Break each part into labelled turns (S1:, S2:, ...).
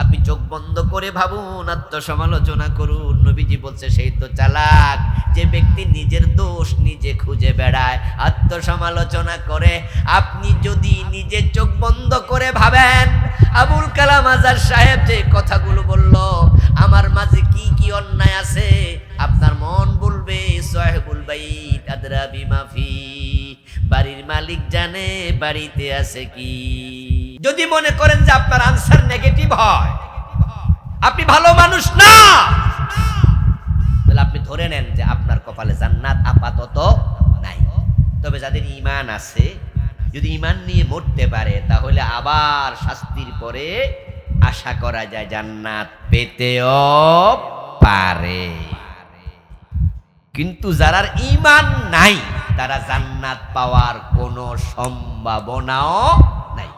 S1: আপনি চোখ বন্ধ করে ভাবুন, আত্মসমালোচনা করুন। নবীজি বলছে, সেই তো চালাক, যে ব্যক্তি নিজের দোষ নিজে খুঁজে বেড়ায়, আত্মসমালোচনা করে। আপনি যদি নিজে চোখ বন্ধ করে ভাবেন, আবুল কালাম আজাদ সাহেব যে কথাগুলো বলল, আমার মাঝে কি কি অন্যায় আছে? আপনার মন বলবে সোহেবুল বাইত আদরা বাড়ির মালিক জানে, বাড়িতে আছে কি? যদি মনে করেন যে আপনার আনসার নেগেটিভ হয়, আপনি ভালো মানুষ না। তাহলে আপনি ধরে নেন যে আপনার কপালে জান্নাত আপাতত নাই। তবে যাদের ইমান আছে, যদি ইমান নিয়ে মরতে পারে, তাহলে আবার শাস্তির পরে আশা করা যায় জান্নাত পেতেও পারে। কিন্তু যারার ইমান নাই, তারা জান্নাত পাওয়ার কোনো সম্ভাবনাও নাই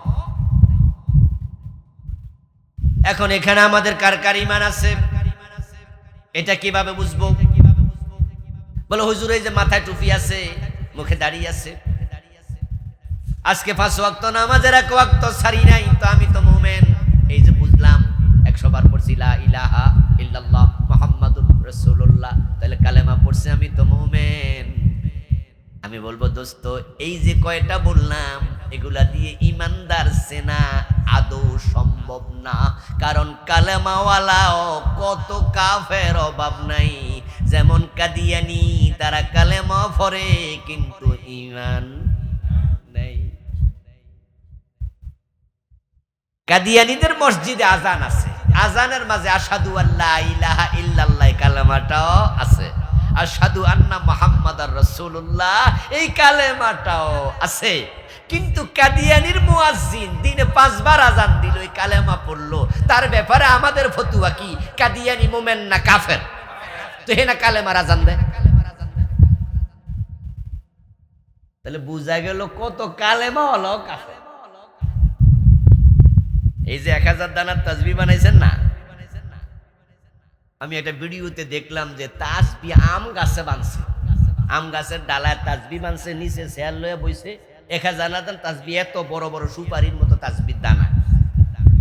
S1: এখন এখানে আমাদের কার কার ইমান আছে? এটা কীভাবে বুঝব? বলো, হুজুর, এই যে মাথায় টুপি আছে, মুখে দাঁড়িয়ে আছে। আজকে পাঁচ ওয়াক্ত নামাজের এক ওয়াক্ত সারি নাই, তো আমি তো মোমেন। এই যে বুঝলাম, একশো বার পড়ছি, লা ইলাহা ইল্লাল্লাহ মুহাম্মাদুর রাসূলুল্লাহ। তাহলে কালেমা পড়ছি, আমি তো মোমেন। আমি বলব, দোস্ত, এই যে কয়টা বললাম, এগুলা দিয়ে ইমানদার সেনা আদৌ সম্ভব না। কারণ কালেমাওয়ালাও কত কাফের অভাব নাই। যেমন কাদিয়ানি, তারা কালেমা ফরে কিন্তু ইমান নেই। কাদিয়ানিদের মসজিদে আজান আছে। আজানের মাঝে আসাদু আল্লাহ ইলাহা ইল্লাল্লাহ কালেমাটাও আছে। আসাদু আন্না মোহাম্মদ রসুল্লাহ এই কালেমাটাও আছে। কিন্তু কাদিয়ানির মুয়াজ্জিন দিনে পাঁচবার আজান দিল ওই কালেমা পড়ল। তার ব্যাপারে আমাদের ফতুয়া কি? কাদিয়ানি মোমেন না কাফের? তো হে না কালেমার আজান দেয়। তাহলে বুঝা গেল কত কালেমা হলো কাফের। এই যে এক হাজার দানার তাজবি বানাইছেন না? আমি একটা ভিডিওতে দেখলাম যে তাসবি আম গাছে বানছে। আম গাছের ডালায় তাসবি বানছে, নিচে শেয়ার লয়ে বইছে। এক হাজার দান তাসবি এত বড় বড় সুপারির মতো তাসবির দানা।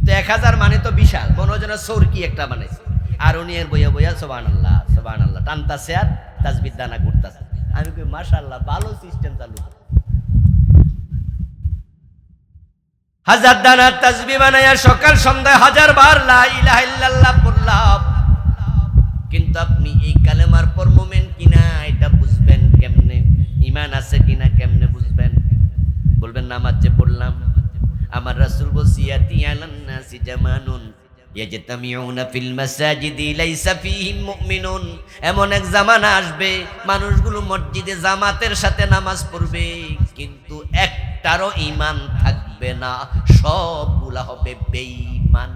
S1: তো এক হাজার মানে তো বিশাল, মনে হয় যেন সরকি একটা বানাইছে আর উনি এর বইয়া বইয়া সোবান আল্লাহ সোবান আল্লাহ টানতা শেয়ার তাসবির দানা ঘুরতাছে। আমি কই মাশাল্লাহ ভালো সিস্টেম চালু। হাজার দানার তাজবি বানাইয়া সকাল সন্ধ্যায় হাজার বার লা ইলাহা ইল্লাল্লাহ পড়লাম কিন্তু আপনি এই কালেমার পর মোমেন কিনা এটা বুঝবেন কেমনে? ইমান আছে কিনা কেমনে বুঝবেন? বলবেন, নামাজ যে পড়লাম। আমার রাসুল বলছি ইয়াতি জামানুন, ইয়াজতামিউনা ফিল মাসাজিদি লাইসা এমন এক জামানা আসবে, মানুষগুলো মসজিদে জামাতের সাথে নামাজ পড়বে, কিন্তু একটারও ইমান থাকবে না, সবগুলা হবে বেঈমান।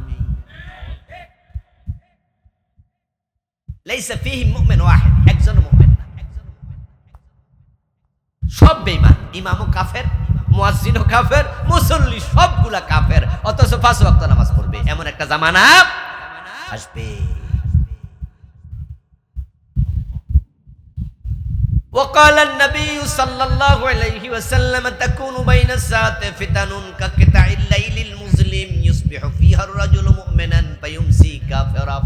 S1: লাইসা ফীহিম মুমিন ওয়াহিদ একজন মুমিন না সব বেঈমান ইমামও কাফের মুয়াজ্জিনও কাফের মুসল্লি সবগুলা কাফের অথচ পাঁচ ওয়াক্ত নামাজ পড়বে এমন একটা জামানা আসবে وقال النبي صلى الله عليه وسلم تكون بين الساعة فتن كقطع الليل المظلم يصبح فيها الرجل مؤمنا فيمسي كافرا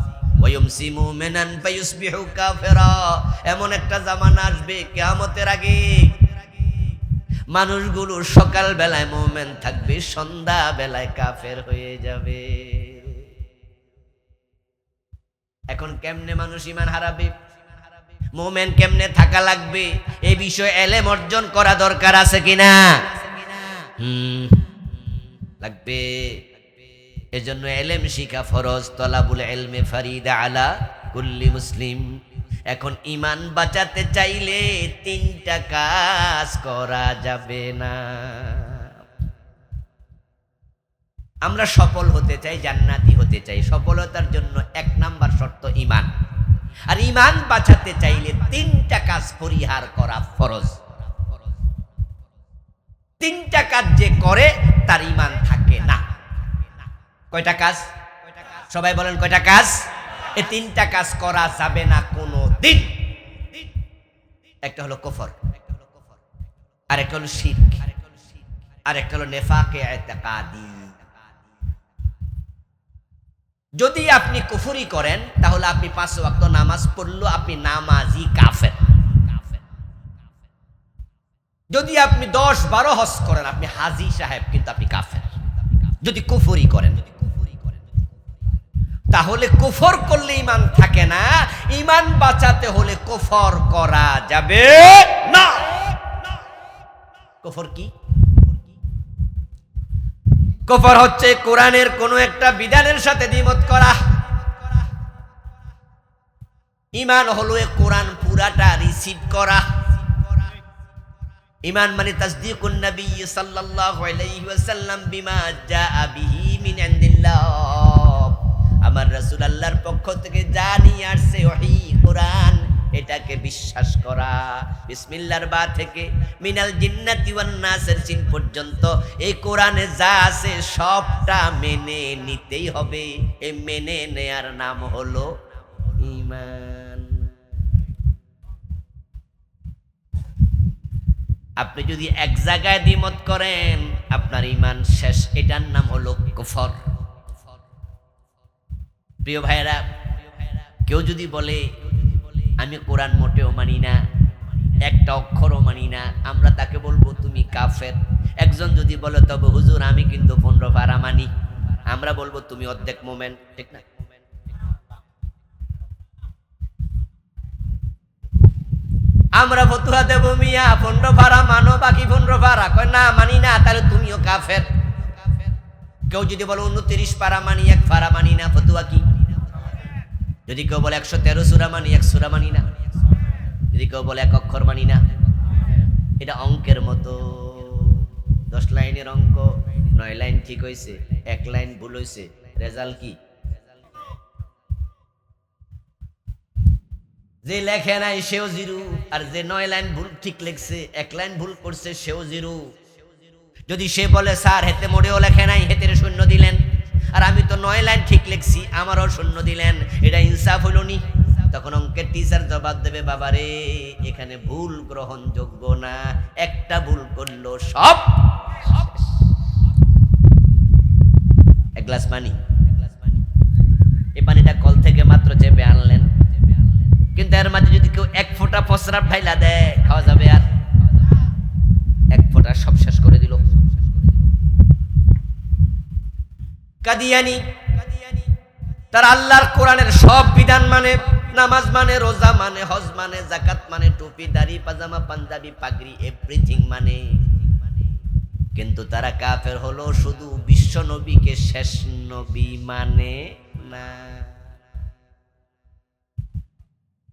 S1: ওয়ুমসি মুমিনান ফায়ুসবিহু কাফেরা। এমন একটা জামানা আসবে কিয়ামতের আগে। মানুষগুলো সকাল বেলায় মোমেন থাকবে সন্ধ্যা বেলায় কাফের হয়ে যাবে। এখন কেমনে মানুষ ইমান হারাবে? মোমেন কেমনে থাকা লাগবে? এ বিষয়ে এলেম অর্জন করা দরকার আছে কিনা? লাগবে। এজন্য এলেম শিখা ফরজ, তলাবুল এলমে ফারিদা আলা কুল্লি মুসলিম। এখন ইমান বাঁচাতে চাইলে তিনটা কাজ করা যাবে না। আমরা সফল হতে চাই, জান্নাতি হতে চাই। সফলতার জন্য এক নাম্বার শর্ত ইমান আর ইমান বাঁচাতে চাইলে তিনটা কাজ পরিহার করা ফরজ। তিনটা কাজ যে করে, তার ইমান থাকে না। কয়টা কাজ? সবাই বলেন কয়টা কাজ? এই তিনটা কাজ করা যাবে না কোনো দিন একটা হলো কফর আর একটা হলো শির আর একটা হলো নেফাকে এতেকাদি। যদি আপনি কুফুরি করেন, তাহলে আপনি পাঁচ ওয়াক্ত নামাজ পড়ল আপনি নামাজি কাফের। যদি আপনি দশ বারো হজ করেন, আপনি হাজি সাহেব, কিন্তু আপনি কাফের। যদি কুফুরি করেন। তাহলে কুফর করলে ইমান থাকে না। ইমান বাঁচাতে হলে কুফর করা যাবে না। কুফর কি? কুফর হচ্ছে কোরআনের কোনো একটা বিধানের সাথে দ্বিমত করা। ইমান হলো কোরআন পুরাটা রিসিভ করা। ইমান মানে তাসদিকুন নবী সাল্লাল্লাহু আলাইহি ওয়াসাল্লাম বিমা জাআ বিহি মিন ইনদিল্লাহ। আমার রাসূল পক্ষ থেকে যা নিয়ে আসছে ওহী কোরআন, এটাকে বিশ্বাস করা। বিসমিল্লাহর বা থেকে মিনাল জিন্নাতি ওয়ান নাসের চিন পর্যন্ত এই কোরআনে যা আছে সবটা মেনে নিতেই হবে। এই মেনে নেয়ার নাম হলো ঈমান। আপনি যদি এক জায়গায় দ্বিমত করেন, আপনার ইমান শেষ। এটার নাম হলো কুফর। প্রিয় ভাইয়েরা, কেউ যদি বলে, আমি কোরআন মোটেও মানি না, একটা অক্ষরও মানি না, আমরা তাকে বলব, তুমি কাফের। একজন যদি বলে, তবে হুজুর, আমি কিন্তু পনেরো পারা মানি। আমরা বলব, তুমি অর্ধেক মোমেন্ট ঠিক না? আমরা ফতুয়া দেব মিয়া পনেরো ভাড়া, মানো বাকি পনেরো ভাড়া। কয়, না, মানি না, তাহলে তুমিও কাফের। কেউ যদি বলো, উনত্রিশ পারা মানি, এক ফারা মানি না, ফতুয়া কি? যদি কেউ বলে, একশো তেরো সুরা মানি, এক সুরা মানি না। যদি কেউ বলে, এক অক্ষর মানি না। এটা অঙ্কের মতো। দশ লাইনের অঙ্ক, নয় লাইন ঠিক হয়েছে এক লাইন ভুল হয়েছে রেজাল্ট কি? যে লেখে নাই সেও জিরু, আর যে নয় লাইন ভুল ঠিক লিখছে, এক লাইন ভুল করছে সেও জিরু। যদি সে বলে, স্যার, হেতে মোড়েও লেখে নাই, হেতের শূন্য দিলেন। আর আমি তো নয় লাইন ঠিক লিখছি, আমারও শূন্য দিলেন। এটা ইনসাফ হইল নি। তখন অঙ্কের টিচার জবাব দেবে, বাবারে, এখানে ভুল গ্রহণযোগ্য না। একটা ভুল করল সব এক গ্লাস পানি। এই পানিটা কল থেকে মাত্র চেপে আনলেন। কিন্তু এর মাঝে যদি কেউ এক ফোঁটা ফসরাপ ঢাইলা দেয়, খাওয়া যাবে আর? এক ফোঁটা সব শেষ করে দিল। কাদিয়ানি, তার আল্লাহর কোরআনের সব বিধান মানে নামাজ মানে রোজা মানে হজ মানে জাকাত মানে টুপি, দাড়ি, পাজামা, পাঞ্জাবি, পাগড়ি, এভরিথিং মানে। কিন্তু তারা কাফের হলো শুধু বিশ্ব নবীকে শেষ নবী মানে না।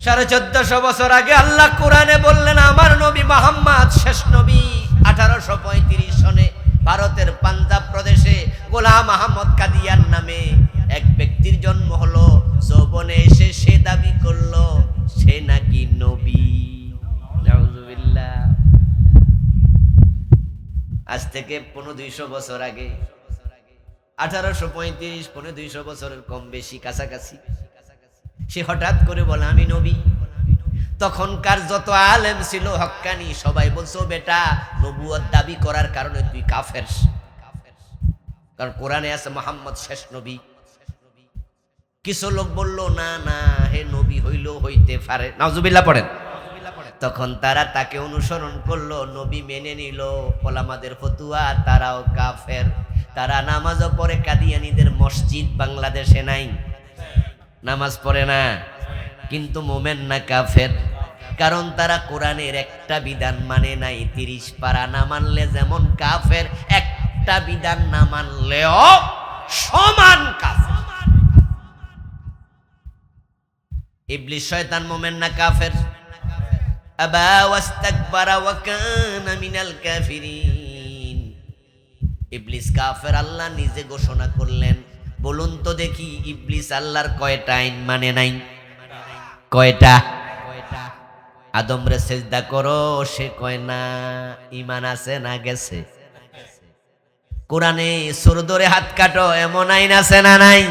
S1: সাড়ে চোদ্দশো বছর আগে আল্লাহ কোরআনে বললেন, আমার নবী মোহাম্মদ শেষ নবী। আঠারোশো পঁয়ত্রিশ সনে ভারতের পাঞ্জাব প্রদেশে গোলাম আহমদ কাদিয়ার নামে এক ব্যক্তির জন্ম হলো। যৌবনে এসে সে দাবি করল, সে নাকি নবী? আজ থেকে পনেরো দুইশো বছর আগে, আঠারোশো পঁয়ত্রিশ, পনেরো দুইশো বছরের কম বেশি কাছাকাছি। সে হঠাৎ করে বলে, আমি নবী। তখনকার যত আলেম ছিল হক্কানি সবাই বলছো বেটা নবুয়ত দাবি করার কারণে তুই কাফের। কারণ কোরআনে আছে, মোহাম্মদ শেষ নবী। কিছু লোক বলল, না না, হে নবী হইল হইতে পারে। নাজুবিল্লাহ পড়েন। তখন তারা তাকে অনুসরণ করল, নবী মেনে নিল, ওলামাদের ফতুয়া, তারাও কাফের। তারা নামাজও পড়ে, কাদিয়ানিদের মসজিদ বাংলাদেশে নাই। নামাজ পড়ে না। কিন্তু মোমেন না কাফের। কারণ তারা কোরআনের একটা বিধান মানে নাই তিরিশ পারা না মানলে যেমন কাফের, একটা বিধান না মানলেও সমান কাফের। ইবলিস শয়তান মোমেন না কাফের। ইবলিস কাফের আল্লাহ নিজে ঘোষণা করলেন বলুন তো দেখি ইবলিস আল্লাহর কয়টা আইন মানে নাই? কয়টা? আদমরে সেজদা করো, সে কয়, না ইমান আছে না গেছে? কোরআনে সুর ধরে হাত কাটো, এমন আইন আছে না নাই?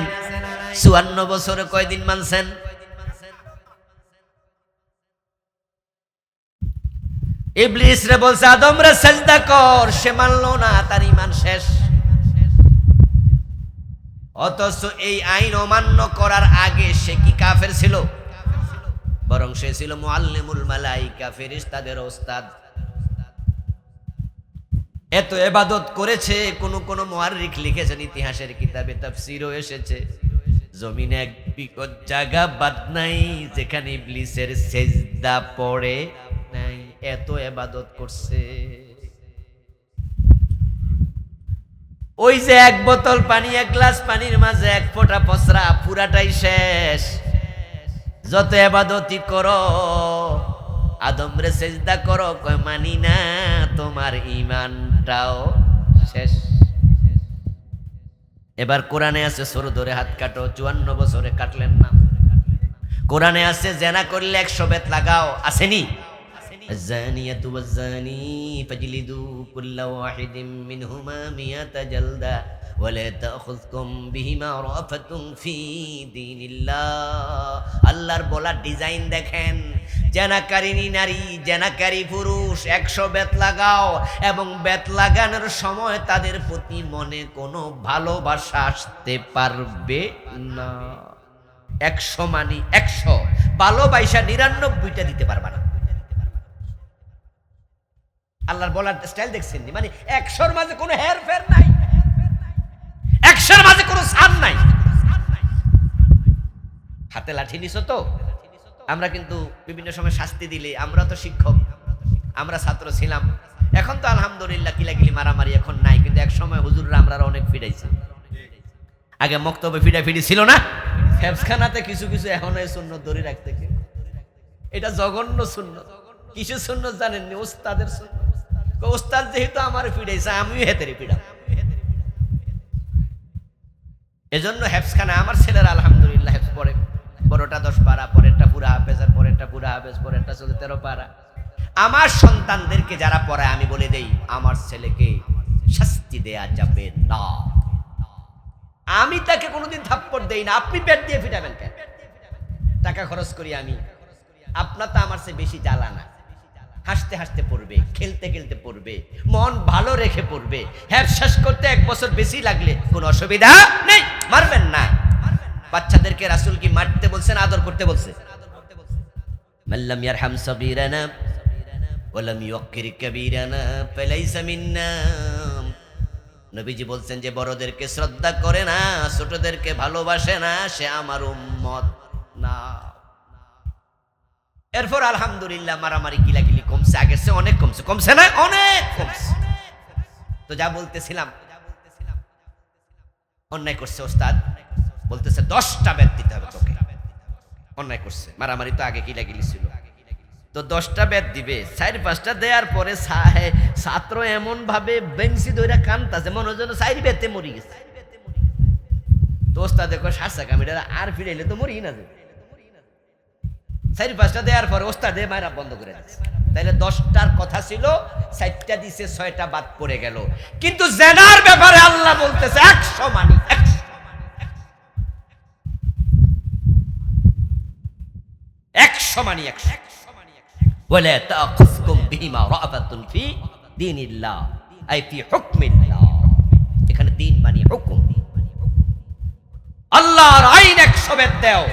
S1: চুয়ান্ন বছরে কয়দিন মানছেন? ইবলিস রে বলছে আদম রে সেজদা কর, সে মানলো না, তার ইমান শেষ। অথচ এই আইন অমান্য করার আগে সে কি কাফের ছিল? বরং সে ছিল মুআল্লিমুল মালাইকা, ফেরেশতাদের ওস্তাদ। এত এবাদত করেছে, কোন কোন মুআররিখ লিখেছেন, ইতিহাসের কিতাবে তাফসীরও এসেছে। জমিনে এক বিকট জায়গা বাদ নাই, যেখানে ইবলিসের সেজদা পড়ে নাই, এত এবাদত করছে। ওই যে এক বোতল পানি, এক গ্লাস পানির মাঝে এক ফোঁটা পসরা পুরাটাই শেষ। যত এবাদতি করো, আদম রে সেজদা করো মানি না তোমার ইমানটাও শেষ। এবার কোরআনে আছে সরু ধরে হাত কাটো, চুয়ান্ন বছরে কাটলেন না। কোরআনে আছে, জেনা করলে একশো বেত লাগাও। আসেনি? الزانية والزاني فاجلدوا كل واحد منهما مئة جلدة ولا تأخذكم بهما رأفة في دين الله আল্লাহর বলা ডিজাইন দেখেন জেনাকারিনী নারী জেনাকারী পুরুষ একশো বেত লাগাও এবং বেত লাগানোর সময় তাদের প্রতি মনে কোনো ভালোবাসা আসতে পারবে না একশো মানি একশো ভালোবাসা নিরানব্বইটা দিতে পারবা না আল্লাহর বলার স্টাইল দেখছেন? মানে একশোর মাঝে কোনো হের ফের নাই। একশোর মাঝে কোনো নাই। হাতে লাঠি নিছো তো? আমরা কিন্তু বিভিন্ন সময় শাস্তি দিলে, আমরা তো শিক্ষক, আমরা ছাত্র ছিলাম। এখন তো আলহামদুলিল্লাহ মারামারি এখন নাই, কিন্তু এক সময় হুজুররা আমরা অনেক ফিরাইছি। আগে মক্তবে ফিডা ফিডি ছিল না? হেফসখানাতে কিছু কিছু এখন শূন্য দড়ি রাখতে। এটা জঘন্য শূন্য কিছু শূন্য জানেননি? ওস্তাদের শূন্য ওস্তাদ যেহেতু আমার ফিডাইছে আমিও হেতেরে ফিডাম এজন্য হেফসখানা আমার ছেলেরা আলহামদুলিল্লাহ হেফস পড়ে বড়টা দশ পারা, পরেরটা পুরা হাফেজ, আর পরেরটা পুরা হাফেজ, পরেরটা চলে তেরো পারা। আমার সন্তানদেরকে যারা পড়ায়, আমি বলে দেই, আমার ছেলেকে শাস্তি দেয়া যাবে না। আমি তাকে কোনোদিন থাপ্পড় দেই না। আপনি পেট দিয়ে ফিটাবেন কেন? টাকা খরচ করি আমি। আপনার তো আমার চেয়ে বেশি জ্বালা না। হাসতে হাসতে পড়বে, খেলতে খেলতে পড়বে, মন ভালো রেখে পড়বে। হ্যাঁ শেষ করতে এক বছর বেশি লাগলে কোনো অসুবিধা নেই, মারবেন না। বাচ্চাদেরকে রাসুল কি মারতে বলছেন, আদর করতে বলছে? মাল্লাম ইয়ারহাম সাবিরানা ওয়ালাম ইউক্কির কাবীরানা, ফালাইসা মিন্না। নবীজি বলছেন যে, বড়দেরকে শ্রদ্ধা করে না, ছোটদেরকে ভালোবাসে না, সে আমার উম্মত না। এরপর আলহামদুলিল্লাহ মারামারি গিলাগিলি কমছে আগের চেয়ে অনেক কমছে কমছে না, অনেক কমছে। তো যা বলতেছিলাম, অন্যায় করছে ওস্তাদ, বলতেছে দশটা বেদ দিতে হবে তোকে। অন্যায় করছে, মারামারি তো আগে গিলাগিলি ছিল। তো দশটা বেদ দিবে, চার পাঁচটা দেওয়ার পরে সা- ছাত্র এমন ভাবে বেঞ্চি দইরা কান্তাছে, মনে হয় চার বেতে মরি গেছে। তো ওস্তাদ দেখো শাসা কামিটা আর ফিরাইলে তো মরি না যে। চারি পাঁচটা দেওয়ার পরে ওস্তা দিয়ে মায়েরা বন্ধ করে দিচ্ছে তাহলে দশটার কথা ছিল, চারটা দিছে, ছয়টা বাদ পড়ে গেল। কিন্তু জেনার ব্যাপারে আল্লাহ বলতেছে, একশো মানি মানে আল্লাহর আইন একশো বেদ দেও।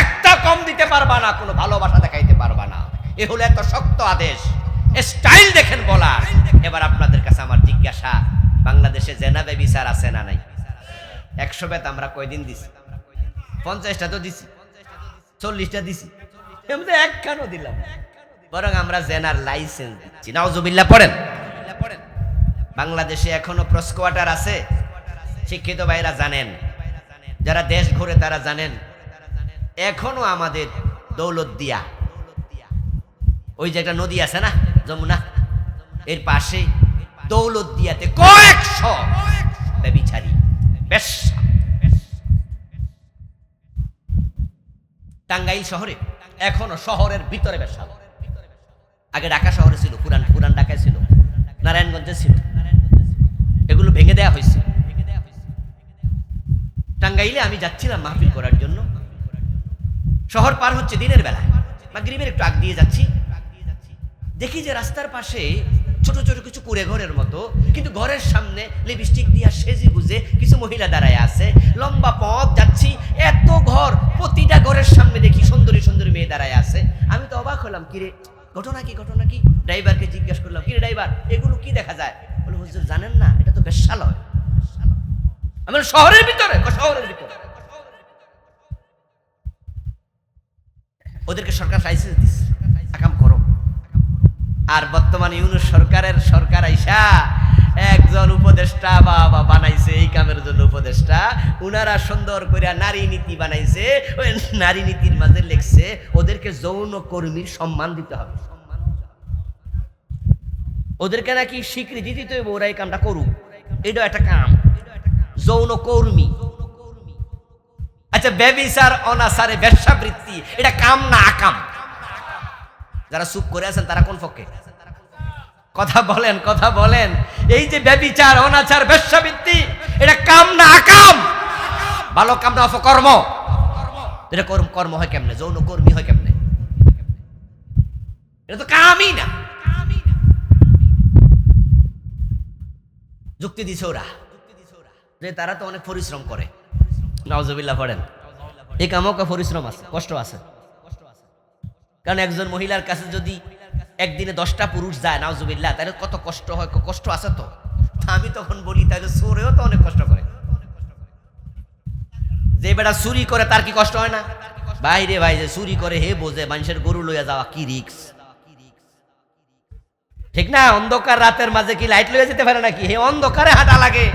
S1: একটা কম দিতে পারবা না, কোনো ভালোবাসা দেখাইতে পারবা না। এ হলো এত শক্ত আদেশ। স্টাইল দেখেন বলার এবার আপনাদের কাছে আমার জিজ্ঞাসা, বাংলাদেশে জেনাবে বিচার আছে না নাই? একশো বেত আমরা কয়দিন দিছি? পঞ্চাশটা তো দিছি। চল্লিশটা দিছি। এমনি একখানও দিলাম বরং আমরা জেনার লাইসেন্স দিচ্ছি। নাওজুবিল্লাহ পড়েন। বাংলাদেশে এখনও প্রস্কোয়াটার আছে। শিক্ষিত ভাইরা জানেন। যারা দেশ ঘুরে তারা জানেন। এখনও আমাদের দৌলত দিয়া। ওই যে একটা নদী আছে না, যমুনা? এর পাশে দৌলত দিয়াতে কয়েকশো ব্যবিচারী। বেশ। টাঙ্গাইল শহরে, এখনও শহরের ভিতরে ব্যবসা আগে ঢাকা শহরে ছিল, পুরান পুরান ঢাকায় ছিল, নারায়ণগঞ্জে ছিল। এগুলো ভেঙে দেয়া হয়েছে। টাঙ্গাইলে আমি যাচ্ছিলাম মাহফিল করার জন্য। শহর পার হচ্ছে দিনের বেলায়। মাগরিবের একটু আগ দিয়ে যাচ্ছি। দেখি যে রাস্তার পাশে ছোট ছোট কিছু কুড়ে ঘরের মতো কিন্তু ঘরের সামনে লিপস্টিক দিয়া সেজে গুজে কিছু মহিলা দাঁড়ায় আছে। লম্বা পথ যাচ্ছি এত ঘর প্রতিটা ঘরের সামনে দেখি সুন্দরী সুন্দরী মেয়ে দাঁড়ায় আছে। আমি তো অবাক হলাম কিরে ঘটনা কি ঘটনা কি? ড্রাইভারকে জিজ্ঞেস করলাম কিরে ড্রাইভার এগুলো কি দেখা যায়? বলে হুজুর জানেন না এটা তো বেশালয় আমি বললাম, শহরের ভিতরে? শহরের ভিতরে। ওদেরকে সরকার লাইসেন্স দিচ্ছে আকাম করো। আর বর্তমানে ইউনুস সরকারের সরকার আইসা একজন উপদেষ্টা বাবা বানাইছে, এই কামের জন্য উপদেষ্টা। উনারা সুন্দর করে নারী নীতি বানাইছে, ওই নারী নীতির মাঝে লেখছে, ওদেরকে যৌন কর্মীর সম্মান দিতে হবে। ওদেরকে নাকি স্বীকৃতি দিতে হবে ওরা এই কামটা করুক। এটা একটা কাম। যৌন কর্মী। আচ্ছা ব্যবিচার, অনাচারে, ব্যবসাবৃত্তি, এটা কাম না আকাম? যারা চুপ করে আছেন, তারা কোন পক্ষে? কথা বলেন কথা বলেন। এই যে ব্যবিচার, অনাচার, ব্যবসাবৃত্তি, এটা কাম না আকাম? ভালো কাম না অপকর্ম? এটা কর্ম কর্ম হয় কেমনে? যৌন কর্মী হয় কেমনে? এটা তো কামই না। যুক্তি দিছে ওরা। যে তারা তো অনেক পরিশ্রম করে। নওয়াজবিল্লাহ পড়েন। এই কামও কা পরিশ্রম আছে, কষ্ট আছে। কারণ একজন মহিলার কাছে যদি একদিনে দশটা পুরুষ যায় নাওজুবিল্লাহ তাহলে কত কষ্ট হয় কষ্ট আছে তো? আমি তখন বলি, তাহলে সোরেও তো অনেক কষ্ট করে। যে বেটা চুরি করে, তার কি কষ্ট হয় না? বাইরে ভাই, যে চুরি করে, হে বোঝে, মানুষের গরু লইয়া যাওয়া কি রিক্স ঠিক না? অন্ধকার রাতের মাঝে কি লাইট লইয়া যেতে পারে নাকি? হে অন্ধকারে হাঁটা লাগে।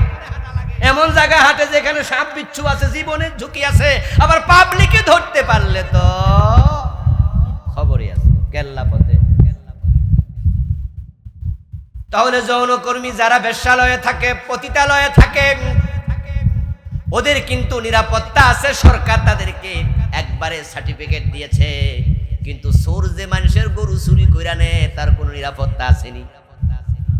S1: এমন জায়গায় হাটে যেখানে সাপ বিচ্ছু আছে, জীবনের ঝুঁকি আছে, আবার পাবলিকে ধরতে পারলে তো খবরই আছে কেল্লা পথে। তাহলে যৌনকর্মী যারা বেশ্যালয়ে থাকে, পতিতালয়ে থাকে, ওদের কিন্তু নিরাপত্তা আছে, সরকার তাদেরকে একবারে সার্টিফিকেট দিয়েছে। কিন্তু সোর যে মানুষের গরু চুরি কইরা নে তার কোনো নিরাপত্তা আসেনি।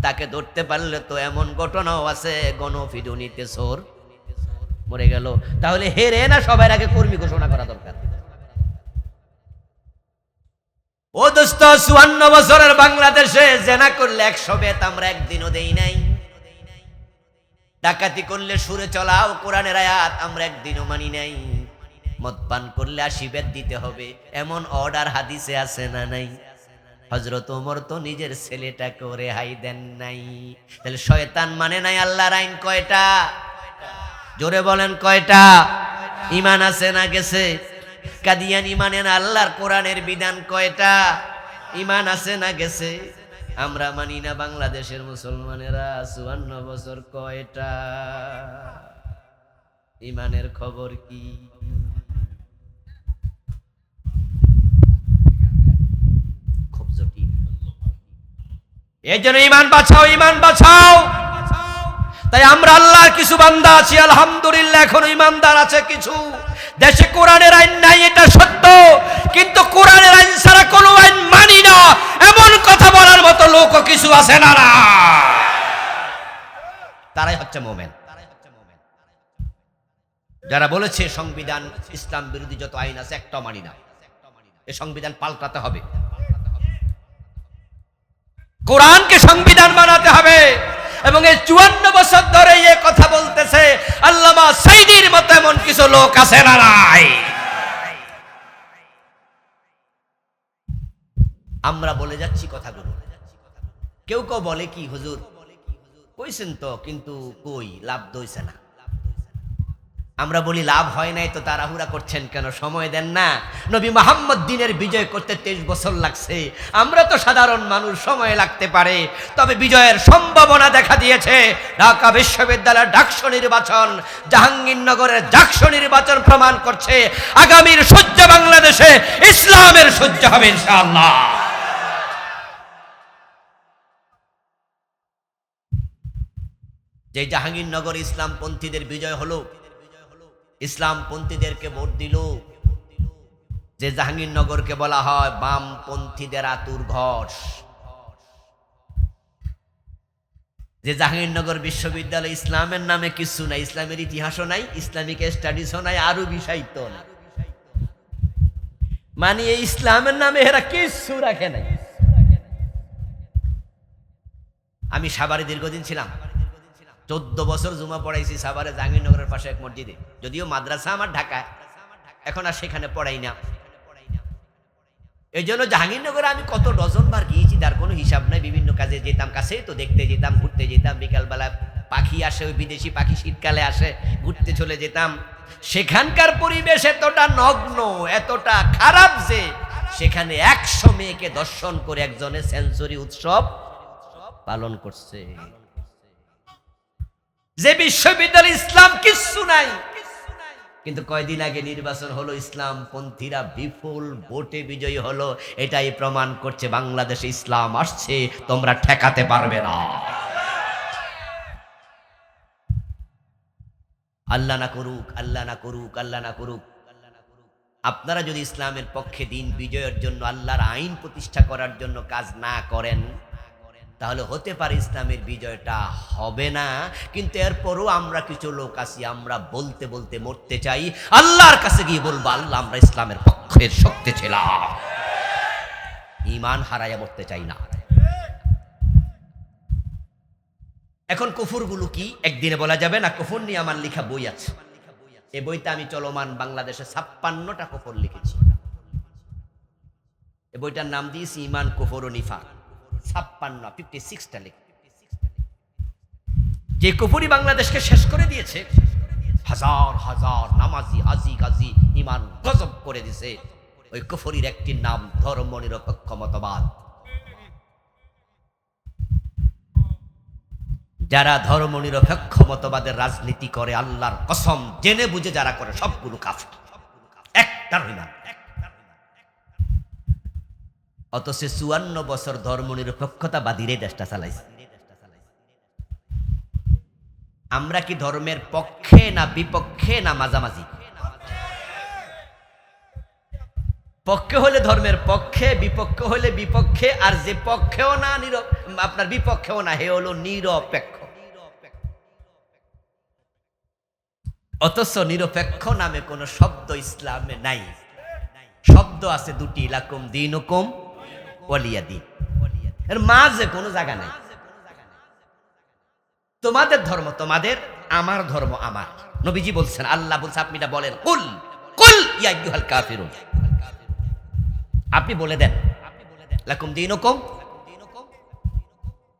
S1: তাকে ধরতে পারলে তো এমন ঘটনাও আছে গণফিডুনিতে সোর মরে গেল। তাহলে হেরে না সবার আগে কর্মী ঘোষণা করা দরকার। ও দোস্ত, চুয়ান্ন বছরের বাংলাদেশে জেনা করলে একশো বেত আমরা একদিনও দেই নাই। ডাকাতি করলে সুরে চলাও, কোরআনের আয়াত আমরা একদিনও মানি নাই। মদ পান করলে আশি বেত দিতে হবে, এমন অর্ডার হাদিসে আছে না নাই? হজরত ওমর তো নিজের ছেলেটাকে রেহাই দেন নাই। তাহলে শয়তান মানে নাই আল্লাহর আইন কয়টা? জোরে বলেন কয়টা? ইমান আছে না গেছে? কাদিয়ান ইমানের আল্লাহর কোরআনের বিধান কয়টা? ইমান আছে না গেছে? আমরা মানি না বাংলাদেশের মুসলমানেরা চুয়ান্ন বছর কয়টা? ইমানের খবর কি? এই জন্য ইমান বাঁচাও ইমান বাঁচাও। তাই আমরা আল্লাহর কিছু বান্দা আছি, আলহামদুলিল্লাহ, এখন ইমানদার আছে কিছু। দেশে কোরআনের আইন নাই, এটা সত্য। কিন্তু কোরআনের আইন ছাড়া কোনো আইন মানি না। এমন কথা বলার মতো লোকও কিছু আছে না তারাই হচ্ছে মোমেন। যারা বলেছে, সংবিধান ইসলাম বিরোধী যত আইন আছে, একটাও মানি না। এই সংবিধান পাল্টাতে হবে। কোরআনকে সংবিধান বানাতে হবে। এবং এই চুয়ান্ন বছর ধরে এ কথা বলতেছে, আল্লামা সাইদির মতো এমন কিছু লোক আছে না নাই। আমরা বলে যাচ্ছি কথাগুলো। কেউ কেউ বলে কি, হুজুর? কইছেন তো, কিন্তু কই, লাভ দইছে না। আমরা বলি, লাভ হয় নাই তো তাড়াহুড়া করছেন কেন? সময় দেন না। নবী মোহাম্মদ দিনের বিজয় করতে তেইশ বছর লাগছে। আমরা তো সাধারণ মানুষ, সময় লাগতে পারে। তবে বিজয়ের সম্ভাবনা দেখা দিয়েছে। ঢাকা বিশ্ববিদ্যালয়ের ডাকসু নির্বাচন জাহাঙ্গীরনগরের ডাকসু নির্বাচন প্রমাণ করছে। আগামীর সূর্য বাংলাদেশে ইসলামের সূর্য হবে ইনশাআল্লাহ। যে জাহাঙ্গীরনগর ইসলামপন্থীদের বিজয় হলো ইসলামপন্থীদেরকে ভোট দিল। যে জাহাঙ্গীরনগরকে বলা হয় বামপন্থীদের আতুর ঘর যে জাহাঙ্গীরনগর বিশ্ববিদ্যালয় ইসলামের নামে কিছু নাই, ইসলামের ইতিহাসও নাই, ইসলামিক স্টাডিজও নাই আরবি সাহিত্য নাই। মানে এই ইসলামের নামে এরা কিছু রাখে নাই। আমি সাভারে দীর্ঘদিন ছিলাম। চোদ্দ বছর জুমা পড়াইছি সাভারে জাহাঙ্গীরনগরের পাশে এক মসজিদে। যদিও মাদ্রাসা আমার ঢাকায়, এখন আর সেখানে পড়াই না। এই জন্য জাহাঙ্গীরনগরে আমি কত ডজন বার গিয়েছি, তার কোনো হিসাব নাই। বিভিন্ন কাজে যেতাম কাছে তো দেখতে যেতাম, ঘুরতে যেতাম। বিকালবেলা পাখি আসে, ওই বিদেশি পাখি শীতকালে আসে, ঘুরতে চলে যেতাম। সেখানকার পরিবেশ এতটা নগ্ন, এতটা খারাপ যে সেখানে একশো মেয়েকে দর্শন করে একজনে সেঞ্চুরি উৎসব পালন করছে। যে বিশ্ববিদ্যালয় ইসলাম কিচ্ছু নাই। কিন্তু কয়দিন আগে নির্বাচন হলো ইসলাম পন্থীরা বিপুল ভোটে বিজয়ী হলো, এটাই প্রমাণ করছে বাংলাদেশে ইসলাম আসছে, তোমরা ঠেকাতে পারবে না। আল্লাহ না করুক, আল্লাহ না করুক, আল্লাহ না করুক। আপনারা যদি ইসলামের পক্ষে দিন বিজয়ের জন্য আল্লাহর আইন প্রতিষ্ঠা করার জন্য কাজ না করেন তাহলে হতে পারে ইসলামের বিজয়টা হবে না, কিন্তু এরপরও আমরা কিছু লোক আছি, আমরা বলতে বলতে মরতে চাই। আল্লাহর কাছে গিয়ে বলব, আল্লাহ আমরা ইসলামের পক্ষের শক্তি ছিলাম। ইমান হারাইয়া মরতে চাই না। এখন কুফুরগুলো কি? একদিনে বলা যাবে না, কুফুর নিয়ে আমার লেখা বই আছে। এ বইতে আমি চলমান বাংলাদেশে ছাপ্পান্নটা কুফর লিখেছি। এ বইটার নাম দিয়েছি ইমান কুফর ও নিফাক। ছাপ্পান্ন ফিফটি সিক্সটা লেখ। যে কুপুরি বাংলাদেশকে শেষ করে দিয়েছে, হাজার হাজার নামাজি, হাজি গাজি ইমান গজব করে দিছে ওই কুফরির একটি নাম ধর্ম নিরপেক্ষ মতবাদ। যারা ধর্ম নিরপেক্ষ মতবাদের রাজনীতি করে, আল্লাহর কসম, জেনে বুঝে যারা করে, সবগুলো কাফের। একটার ইমান অথচ চুয়ান্ন বছর ধর্ম নিরপেক্ষতা বাদিরে দেশটা চালাইছে। আমরা কি ধর্মের পক্ষে না বিপক্ষে না মাঝামাঝি? পক্ষে হলে ধর্মের পক্ষে, বিপক্ষে হলে বিপক্ষে, আর যে পক্ষেও না নির আপনার বিপক্ষেও না, হে হলো নিরপেক্ষ। অথচ নিরপেক্ষ নামে কোনো শব্দ ইসলামে নাই। শব্দ আছে দুটি, লাকুম দিন এর মাঝে কোনো জায়গা তোমাদের ধর্ম তোমাদের, আমার ধর্ম আমার। নবীজি বলছেন, আল্লাহ বলছে, আপনি এটা বলেন। কুল কুল আপনি বলে দেন। লাকুম দিনুকুম।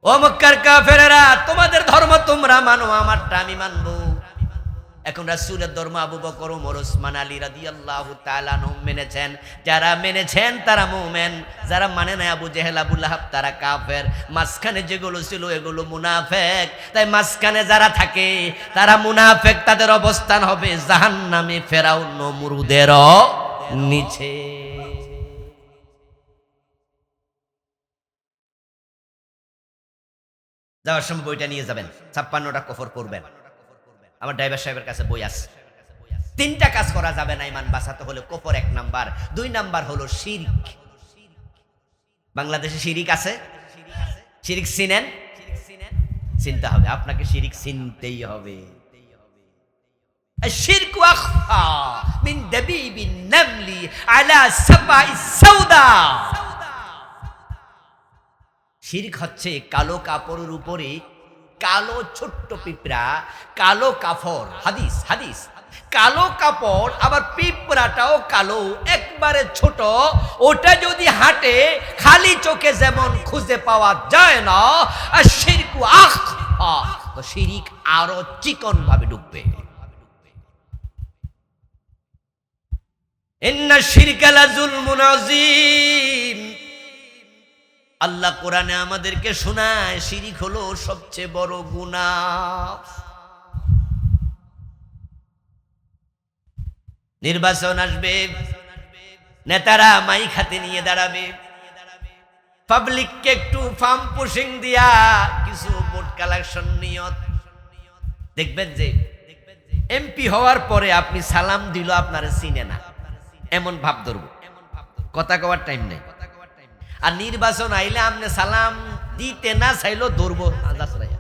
S1: ও মক্কার কাফেরেরা, তোমাদের ধর্ম তোমরা মানো, আমারটা আমি মানবো। এখন রাসূলের ধর্ম আবু বকর, ওমর, ওসমান, আলী তাআলা আনহুম মেনেছেন। যারা মেনেছেন তারা মুমিন, যারা মানে না আবু জেহেল, আবু লাহাব, তারা কাফের। মাঝখানে যেগুলো ছিল এগুলো মুনাফেক। তাই মাঝখানে যারা থাকে, তারা মুনাফেক, তাদের অবস্থান হবে জাহান্নামে ফেরাউন নমরুদেরও নিচে। যাওয়ার সময় বইটা নিয়ে যাবেন, ছাপ্পান্নটা কফর করবেন আমার ড্রাইভার সাহেবের কাছে বই আছে তিনটা কাজ করা যাবে না ইমান বাঁচাতে হলে কফর এক নাম্বার দুই নাম্বার হলো শিরিক বাংলাদেশে শিরিক আছে শিরিক চিনেন চিনতে হবে আপনাকে শিরিক চিনতেই হবে الشرك أخفى من دبيب النمل على سبع السوداء শিরিক হচ্ছে কালো কাপড়ের উপরে কালো ছোট্ট পিঁপড়া, কালো কাফর, হাদিস হাদিস। কালো কাপড়, আবার পিঁপড়াটাও কালো, একবারে ছোট। ওটা যদি হাঁটে, খালি চোখে যেমন খুঁজে পাওয়া যায় না শিরকু আখ শিরিক আরও চিকন ভাবে ডুববে। ইন্না শিরকালা জুলমুন আযীম। আল্লাহ কোরআনে আমাদেরকে শোনায়, শিরিক হলো সবচেয়ে বড় গুণা নির্বাচন আসবে, নেতারা মাই খাতে নিয়ে দাঁড়াবে। পাবলিককে একটু ফার্ম পুশিং দিয়া কিছু ভোট কালেকশন নিয়ত। দেখবেন যে, এমপি হওয়ার পরে আপনি সালাম দিল আপনার চিনে না। এমন ভাব ধরব। কথা কওয়ার টাইম নেই। আর নির্বাচন আইলে আপনি সালাম দিতে না চাইলেও দৌড়বো আজাসরাইয়া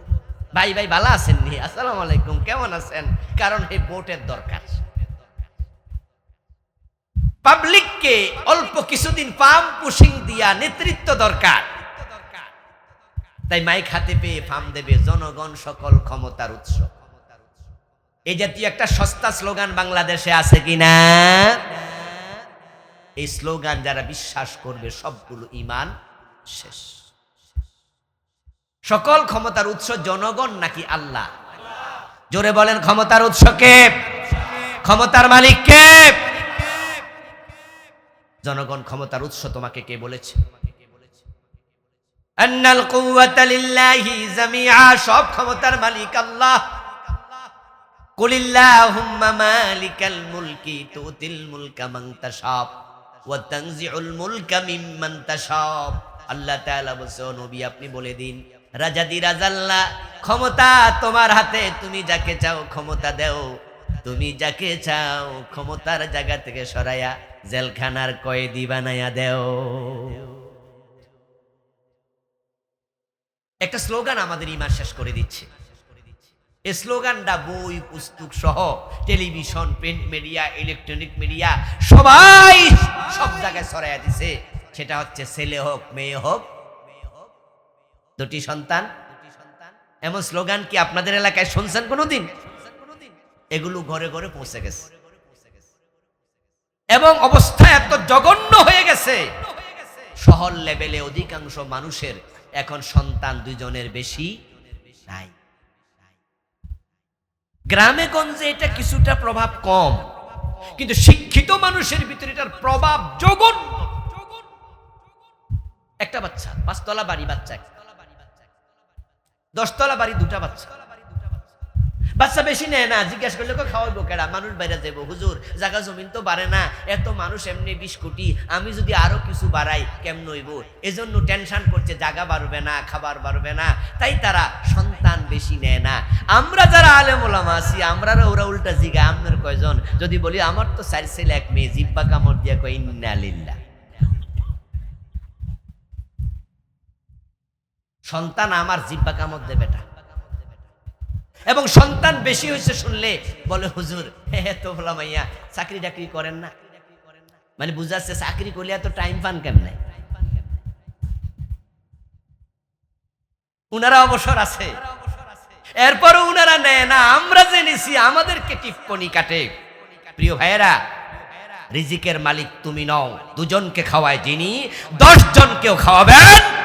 S1: ভাই ভাই, ভালো আছেন নি? আসসালামু আলাইকুম, কেমন আছেন? কারণ এই ভোটের দরকার। পাবলিককে অল্প কিছুদিন পাম পুশিং দিয়া নেতৃত্ব দরকার। তাই মাইক হাতে পেয়ে ফার্ম দেবে জনগণ সকল ক্ষমতার উৎস। এই জাতীয় একটা সস্তা স্লোগান বাংলাদেশে আছে কিনা? এই স্লোগান যারা বিশ্বাস করবে, সবগুলো ইমান শেষ। সকল ক্ষমতার উৎস জনগণ নাকি আল্লাহ? জোরে বলেন, ক্ষমতার উৎস কে? ক্ষমতার মালিক কে? জনগণ, ক্ষমতার উৎস তোমাকে কে বলেছে? সব ক্ষমতার মালিক আল্লাহ। কুলিল্লাহুম্মা মালিকাল মুলকি, তুতিল মুলকা মান তাশাব আল্লাহ নবী, আপনি বলে দিন রাজাদি রাজাল্লাহ ক্ষমতা তোমার হাতে, তুমি যাকে চাও ক্ষমতা দেও। তুমি যাকে চাও ক্ষমতার জায়গা থেকে সরাইয়া জেলখানার কয়েদি বানাইয়া দেও। একটা স্লোগান আমাদের ইমান শেষ করে দিচ্ছে। এই স্লোগানটা বই, পুস্তক সহ, television, print media, electronic media, সবাই সব জায়গায় ছড়াইয়া দিছে। সেটা হচ্ছে ছেলে হোক, মেয়ে হোক, দুটি সন্তান। এমন স্লোগান কি আপনাদের এলাকায় শুনছেন কোনোদিন? এগুলো ঘরে ঘরে পৌঁছে গেছে। এবং অবস্থা এত জঘন্য হয়ে গেছে। শহর লেভেলে অধিকাংশ মানুষের এখন সন্তান দুজনের বেশি নাই। গ্রামে গঞ্জে এটা কিছুটা প্রভাব কম। কিন্তু শিক্ষিত মানুষের ভিতরে এটার প্রভাব জঘন্য। একটা বাচ্চা, পাঁচতলা বাড়ি বাচ্চা দশতলা বাড়ি দুটা বাচ্চা। বাচ্চা বেশি নেয় না, জিজ্ঞাসা করলে খাওয়াইবো কেডা? মানুষ বাইরে যাব হুজুর, জায়গা জমিন তো বাড়ে না। এত মানুষ এমনি বিশ কোটি, আমি যদি আরও কিছু বাড়াই কেমন হইব? এজন্য টেনশন করছে, জায়গা বাড়বে না, খাবার বাড়বে না। তাই তারা সন্তান বেশি নেয় না। আমরা যারা আলেম ওলামা আছি আমরা ওরা উল্টা জিগা আপনার কয়জন? যদি বলি, আমার তো চার ছেলে, এক মেয়ে, জিব্বা কামড় দিয়া কই ইন্নালিল্লা সন্তান আমার জিব্বা কামড় দেবে বেটা। এবং সন্তান বেশি হয়েছে শুনলে বলে, হুজুর, হে হে, তো বলা মাইয়া, চাকরি টাকরি করেন না? মানে বুঝাচ্ছে চাকরি করলে এত টাইম পান কেমনে? উনারা অবসর আছে। এরপরও উনারা নেয় না, আমরা জেনেছি আমাদেরকে টিপ্পনি কাটে। প্রিয় ভাইয়েরা, রিজিকের মালিক তুমি নও, দুজনকে খাওয়ায় যিনি দশ জনকেও খাওয়াবেন।